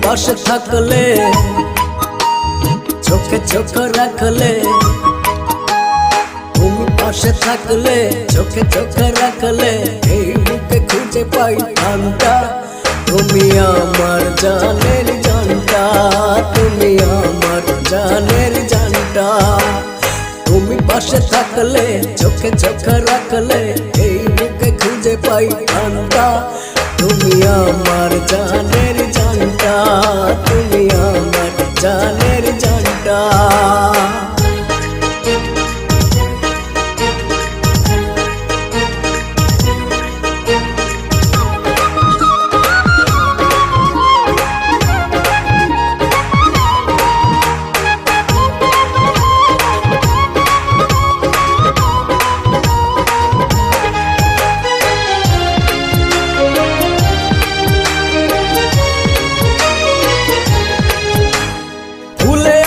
পাশে থাকলে, চোখে চোখ রাখলে তুমি পাশে থাকলে, চোখে চোখে রাখলে, এই বুকে খুঁজে পাই ঠান্ডা তুমি আমার জানের জানটা, তুমি আমার জানের জানটা। তুমি পাশে থাকলে, চোখে চোখে রাখলে, এই বুকে খুঁজে পাই ঠান্ডা তুমি আমার জানের জানের জানটা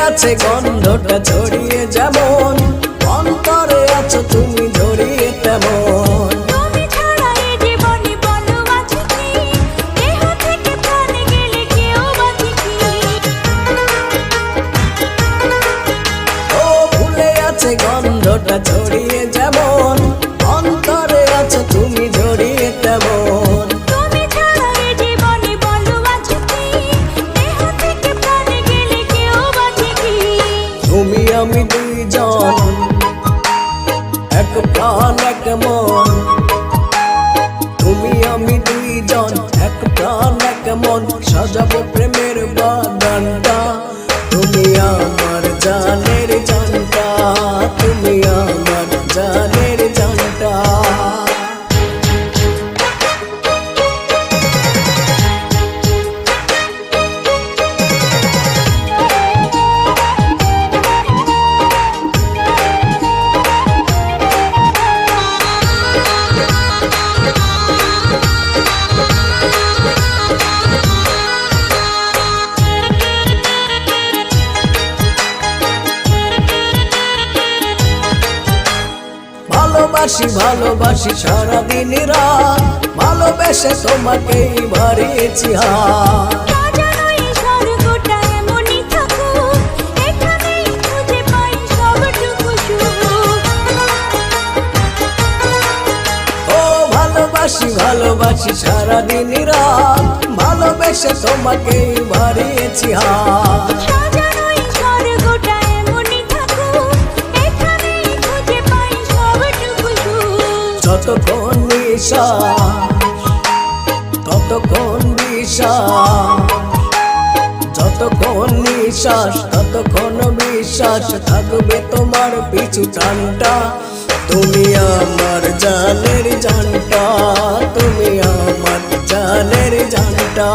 আছে গন্ধটা ছড়িয়ে যেমন। অন্তরে আছো তুমি ধরিয়ে তেমন। ছড়িয়ে ছাড়া তুমি আমি দুইজন। এক প্রাণ, এক মন। তুমি আমি দুইজন। এক প্রাণ, এক মন। সাজাবো প্রেমের বাগানটা। তুমি আমার জানের ভালোবাসি ভালোবাসি সারাদিন রাত। ভালোবেসে তোমাকেই বাড়িয়েছি হাত। ভালোবাসি ভালোবাসি সারাদিন রাত। ভালোবেসে তোমাকেই বাড়িয়েছি হাত। যতক্ষণ নিঃশ্বাস? ততক্ষণ বিশ্বাস যতক্ষণ নিঃশ্বাস, ততক্ষণ বিশ্বাস থাকবে তোমার পিছু টানটা। তুমি আমার জানের জানটা, তুমি আমার জানের জানটা।